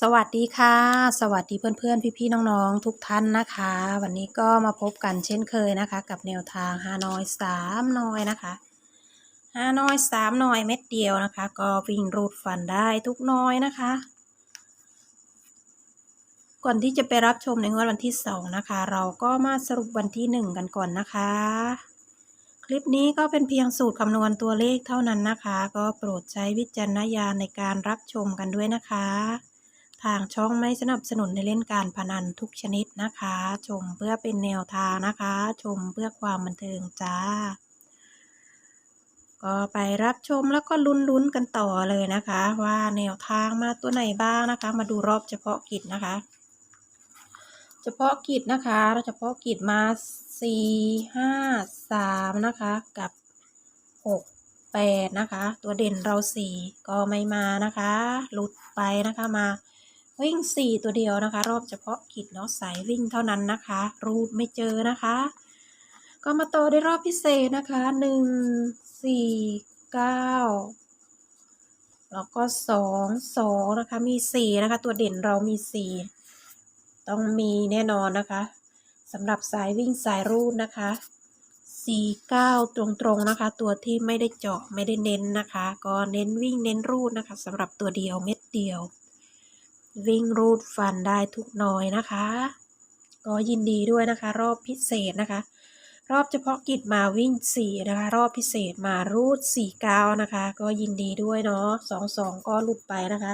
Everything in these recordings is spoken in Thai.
สวัสดีค่ะ สวัสดีเพื่อนๆ พี่ๆ น้องๆ ทุกท่านนะคะ วันนี้ก็มาพบกันเช่นเคยนะคะ กับแนวทางฮานอยสามนอยนะคะฮานอยสามนอยเม็ดเดียวนะคะ ก็วิ่งรูดฟันได้ทุกนอยนะคะ ก่อนที่จะไปรับชมในงวดวันที่สองนะคะ เราก็มาสรุปวันที่หนึ่งกันก่อนนะคะ คลิปนี้ก็เป็นเพียงสูตรคำนวณตัวเลขเท่านั้นนะคะ ก็โปรดใช้วิจารณญาณในการรับชมกันด้วยนะคะ ทางช่องไม่สนับสนุนในเล่นการพนันทุกชนิดนะคะ ชมเพื่อเป็นแนวทางนะคะ ชมเพื่อความบันเทิงจ้า ก็ไปรับชมแล้วก็ลุ้นๆกันต่อเลยนะคะ ว่าแนวทางมาตัวไหนบ้างนะคะ มาดูรอบเฉพาะกิจนะคะ เฉพาะกิจนะคะเราเฉพาะกิจมาสี่ห้าสามนะคะกับหกแปดนะคะ ตัวเด่นเราสี่ก็ไม่มานะคะ หลุดไปนะคะมา วิ่งสี่ตัวเดียวนะคะ รอบเฉพาะกิจเนาะสายวิ่งเท่านั้นนะคะ รูดไม่เจอนะคะ ก็มาต่อได้รอบพิเศษนะคะหนึ่งสี่เก้าแล้วก็สองสองนะคะ มีสี่นะคะ ตัวเด่นเรามีสี่ต้องมีแน่นอนนะคะสำหรับสายวิ่งสายรูดนะคะสี่เก้าตรงๆนะคะ ตัวที่ไม่ได้เจาะไม่ได้เน้นนะคะ ก็เน้นวิ่งเน้นรูดนะคะสำหรับตัวเดียวเม็ดเดียว วิ่งรูดฟันได้ทุกน้อยนะคะ ก็ยินดีด้วยนะคะ รอบพิเศษนะคะ รอบเฉพาะกิจมาวิ่งสี่นะคะ รอบพิเศษมารูดสี่ก้านะคะ ก็ยินดีด้วยเนาะสองสองก็หลุดไปนะคะ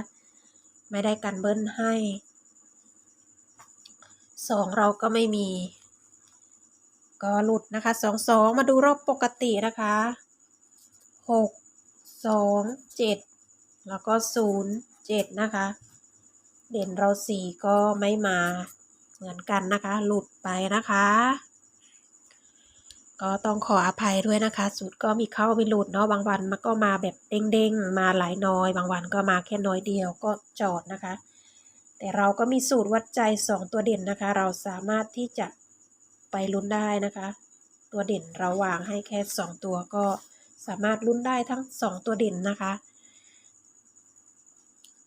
ไม่ได้กันเบิ้ลให้สองเราก็ไม่มี ก็หลุดนะคะสองสองมาดูรอบปกตินะคะหกสองเจ็ดแล้วก็ศูนย์เจ็ดนะคะ เด่นเราสี่ก็ไม่มาเหมือนกันนะคะ หลุดไปนะคะ ก็ต้องขออภัยด้วยนะคะ สูตรก็มีเข้ามีหลุดเนาะบางวันมันก็มาแบบเด้งๆ มาหลายน้อย บางวันก็มาแค่น้อยเดียวก็จอดนะคะ แต่เราก็มีสูตรวัดใจสองตัวเด่นนะคะ เราสามารถที่จะไปลุ้นได้นะคะ ตัวเด่นเราวางให้แค่สองตัวก็สามารถลุ้นได้ทั้งสองตัวเด่นนะคะ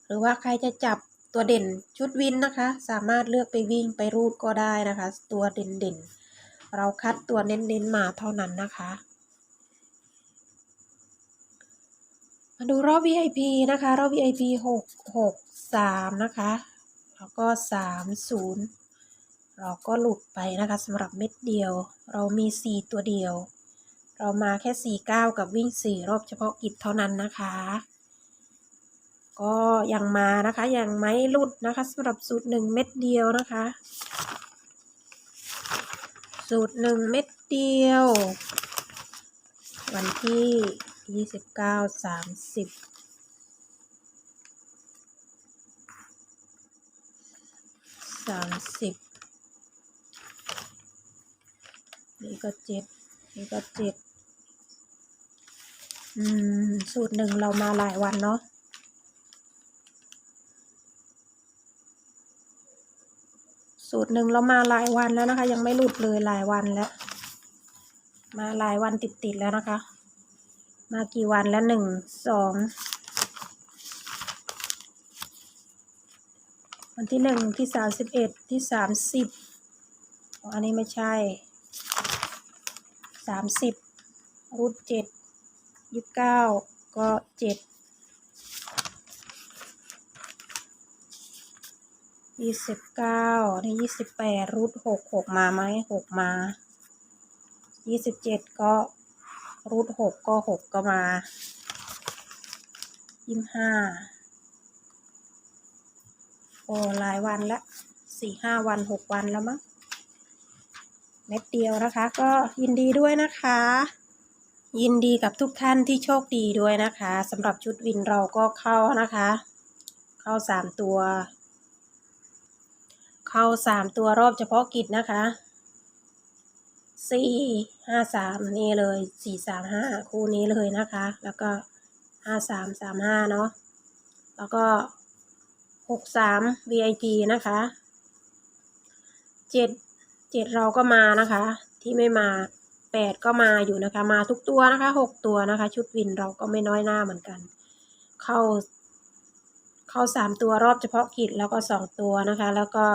หรือว่าใครจะจับ ตัวเด่นชุดวินนะคะ สามารถเลือกไปวิ่งไปรูดก็ได้นะคะ ตัวเด่นเด่นเราคัดตัวเน้นๆมาเท่านั้นนะคะ มาดูรอบ VIP นะคะ รอบ VIP หกหกสามนะคะ แล้วก็สามศูนย์เราก็หลุดไปนะคะสำหรับเม็ดเดียว เรามีสี่ตัวเดียว เรามาแค่สี่เก้ากับวิ่งสี่รอบเฉพาะกิจเท่านั้นนะคะ ก็ยังมานะคะยังไม่หลุดนะคะสำหรับสูตรหนึ่งเม็ดเดียวนะคะ สูตรหนึ่งเม็ดเดียว วันที่ยี่สิบเก้าสามสิบสามสิบนี่ก็เจ็ดนี่ก็เจ็ดอืม สูตรหนึ่งเรามาหลายวันเนาะ สูตรหนึ่งเรามาหลายวันแล้วนะคะ ยังไม่หลุดเลยหลายวันแล้ว มาหลายวันติดๆแล้วนะคะ มากี่วันแล้วหนึ่งสองวันที่หนึ่งที่สามสิบเอ็ดที่สามสิบอันนี้ไม่ใช่สามสิบรูดเจ็ดยี่สิบเก้าก็เจ็ด ยี่สิบเก้านี่ยี่สิบแปดรูดหกหกมาไหมหกมายี่สิบเจ็ดก็รูดหกก็หกก็มายี่สิบห้าโอ้หลายวันละสี่ห้าวันหกวันแล้วมั้งเม็ดเดียวนะคะ ก็ยินดีด้วยนะคะ ยินดีกับทุกท่านที่โชคดีด้วยนะคะสำหรับชุดวินเราก็เข้านะคะ เข้าสามตัว เข้าสามตัวรอบเฉพาะกิจนะคะสี่ห้าสามนี่เลยสี่สามห้าคู่นี้เลยนะคะ แล้วก็ห้าสามสามห้าเนาะแล้วก็หกสาม VIP นะคะเจ็ดเจ็ดเราก็มานะคะ ที่ไม่มาแปดก็มาอยู่นะคะ มาทุกตัวนะคะหกตัวนะคะ ชุดวินเราก็ไม่น้อยหน้าเหมือนกัน เข้า เข้าสามตัวรอบเฉพาะกิจแล้วก็สองตัวนะคะ แล้วก็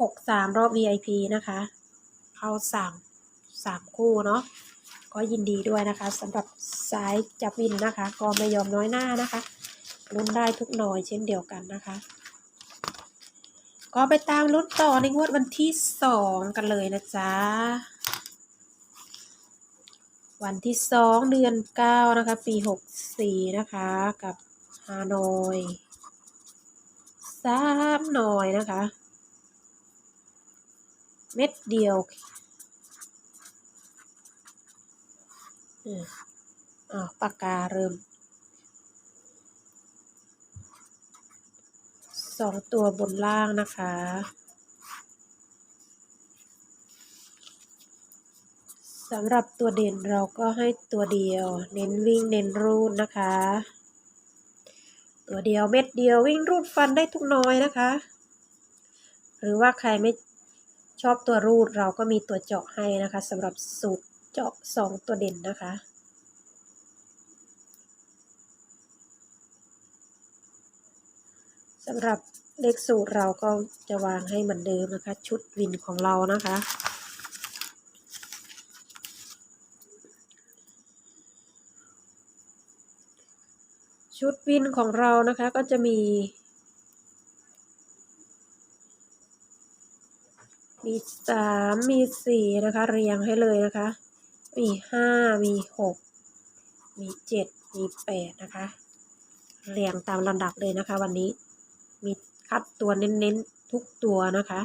หกสามรอบ VIP นะคะ เข้าสามสามคู่เนาะก็ยินดีด้วยนะคะสำหรับสายจับวินนะคะ ก็ไม่ยอมน้อยหน้านะคะลุ้นได้ทุกหน่อยเช่นเดียวกันนะคะ ก็ไปตามลุ้นต่อในงวดวันที่สองกันเลยนะจ๊ะวันที่สองเดือนเก้านะคะ ปีหกสี่นะคะ กับฮานอยสามหน่อยนะคะ เม็ดเดียวอืมอ่าปากกาเริ่มสองตัวบนล่างนะคะ สำหรับตัวเด่นเราก็ให้ตัวเดียว เน้นวิ่งเน้นรูดนะคะ ตัวเดียวเม็ดเดียววิ่งรูดฟันได้ทุกน้อยนะคะ หรือว่าใครไม่ ชอบตัวรูดเราก็มีตัวเจาะให้นะคะสำหรับสูตรเจาะสองตัวเด่นนะคะ สำหรับเลขสูตรเราก็จะวางให้เหมือนเดิมนะคะ ชุดวินของเรานะคะชุดวินของเรานะคะก็จะมี มีสามมีสี่นะคะ เรียงให้เลยนะคะ มีห้ามีหกมีเจ็ดมีแปดนะคะ เรียงตามลำดับเลยนะคะ วันนี้มีคัดตัวเน้นๆทุกตัวนะคะ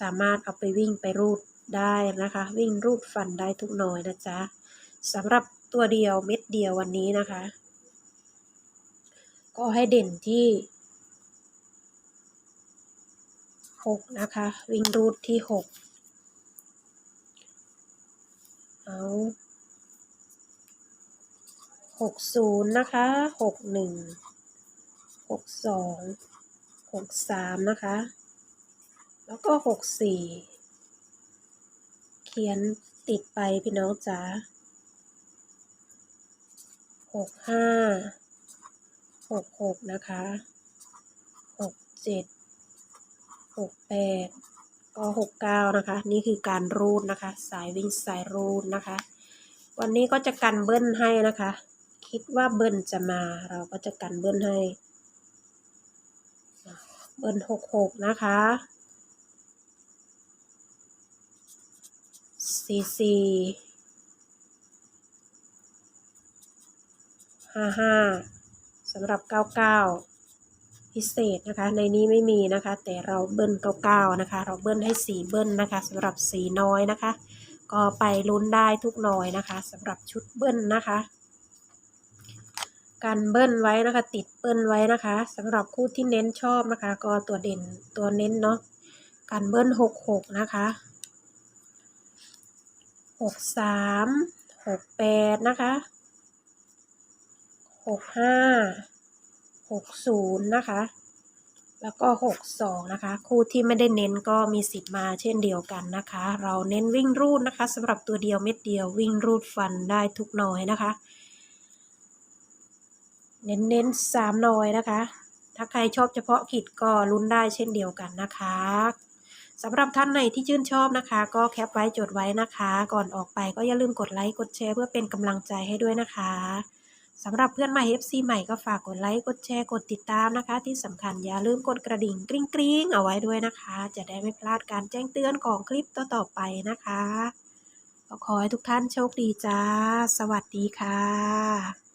สามารถเอาไปวิ่งไปรูดได้นะคะ วิ่งรูดฟันได้ทุกหน่อยนะจ๊ะสำหรับตัวเดียวเม็ดเดียววันนี้นะคะ ก็ให้เด่นที่ หกนะคะ วิ่งรูดที่หกเอาหกศูนย์นะคะหกหนึ่งหกสองหกสามนะคะ แล้วก็หกสี่เขียนติดไปพี่น้องจ๋าหกห้าหกหกนะคะหกเจ็ด หกแปดก็หกเก้านะคะ นี่คือการรูดนะคะ สายวิ่งสายรูดนะคะ วันนี้ก็จะกันเบิ้ลให้นะคะ คิดว่าเบิ้ลจะมาเราก็จะกันเบิ้ลให้ เบิ้ลหกหกนะคะสี่สี่ห้าห้าสำหรับเก้าเก้า พิเศษนะคะ ในนี้ไม่มีนะคะ แต่เราเบิ้ลเก้าเก้านะคะ เราเบิ้ลให้สีเบิ้ลนะคะสำหรับสีน้อยนะคะ ก็ไปลุ้นได้ทุกหน่อยนะคะสำหรับชุดเบิ้ลนะคะการเบิ้ลไว้นะคะ ติดเบิ้ลไว้นะคะสำหรับคู่ที่เน้นชอบนะคะ ก็ตัวเด่นตัวเน้นเนาะการเบิ้ลหกหกนะคะหกสามหกแปดนะคะหกห้า หกศูนย์นะคะ แล้วก็หกสองนะคะ คู่ที่ไม่ได้เน้นก็มีสิทธิ์มาเช่นเดียวกันนะคะ เราเน้นวิ่งรูดนะคะสำหรับตัวเดียวเม็ดเดียววิ่งรูดฟันได้ทุกหน่อยนะคะ เน้นเน้นสามหน่อยนะคะ ถ้าใครชอบเฉพาะกิจก็ลุ้นได้เช่นเดียวกันนะคะสำหรับท่านไหนที่ชื่นชอบนะคะ ก็แคปไว้จดไว้นะคะ ก่อนออกไปก็อย่าลืมกดไลค์กดแชร์เพื่อเป็นกำลังใจให้ด้วยนะคะ สำหรับเพื่อนใหม่ FC ใหม่ก็ฝากกดไลค์ กดแชร์ กดติดตามนะคะ ที่สำคัญอย่าลืมกดกระดิ่งกริ๊งกริ๊งเอาไว้ด้วยนะคะ จะได้ไม่พลาดการแจ้งเตือนของคลิปต่อๆไปนะคะ ก็ขอให้ทุกท่านโชคดีจ้า สวัสดีค่ะ